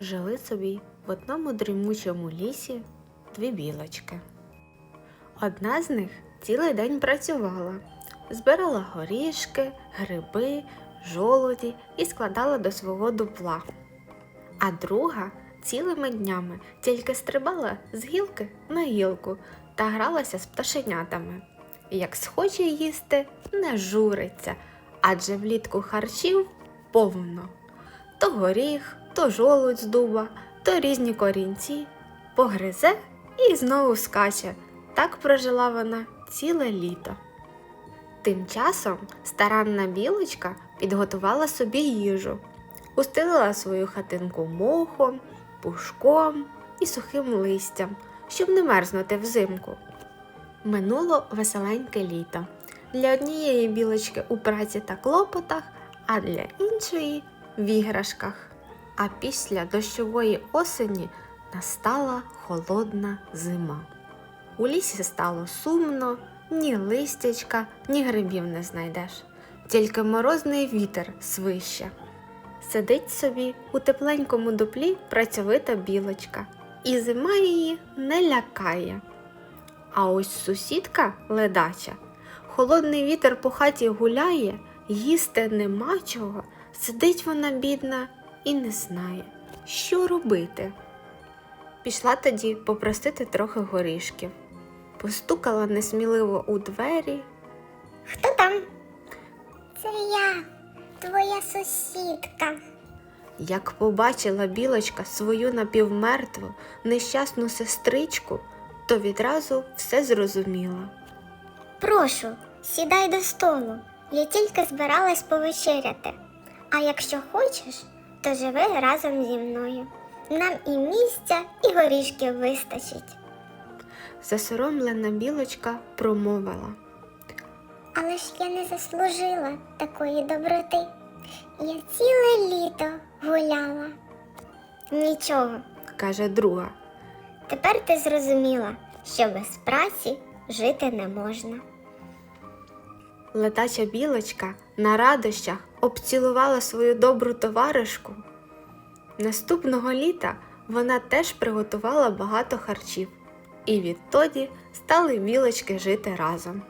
жили собі в одному дрімучому лісі дві білочки. Одна з них цілий день працювала, збирала горішки, гриби, жолуді і складала до свого дупла. А друга цілими днями тільки стрибала з гілки на гілку та гралася з пташенятами. Як схоче їсти, не журиться, адже влітку харчів повно. То горіх, то жолудь з дуба, то різні корінці, погризе і знову скаче. Так прожила вона ціле літо. Тим часом старанна білочка підготувала собі їжу, устелила свою хатинку мохом, пушком і сухим листям, щоб не мерзнути взимку. Минуло веселеньке літо. Для однієї білочки у праці та клопотах, а для іншої в іграшках. А після дощової осені настала холодна зима. У лісі стало сумно, ні листячка, ні грибів не знайдеш, тільки морозний вітер свище. Сидить собі у тепленькому дуплі працьовита білочка, і зима її не лякає. А ось сусідка ледача, холодний вітер по хаті гуляє, їсти нема чого, сидить вона бідна і не знає, що робити. Пішла тоді попросити трохи горішків, постукала несміливо у двері, Хто там? Це я, твоя сусідка. Як побачила білочка свою напівмертву, нещасну сестричку, то відразу все зрозуміла. Прошу, сідай до столу. Я тільки збиралась повечеряти. А якщо хочеш, то живи разом зі мною. Нам і місця, і горішків вистачить. Засоромлена білочка промовила. Але ж я не заслужила такої доброти. Я ціле літо гуляла. Нічого, каже друга. тепер ти зрозуміла, що без праці жити не можна. Летача білочка на радощах обцілувала свою добру товаришку. Наступного літа вона теж приготувала багато харчів, і відтоді стали білочки жити разом.